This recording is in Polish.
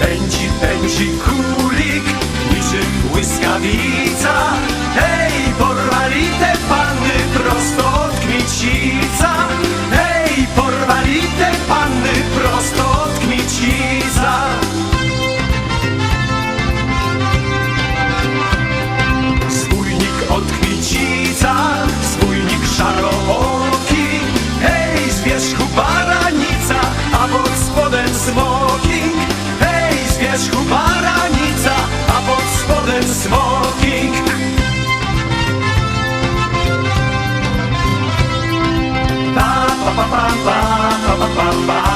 Pędzi, pędzi kulik, niczym błyskawica. Smoking. Hej, z baranica, a pod spodem smoking. Pa, pa, pa, pa, pa, pa, pa, pa, pa.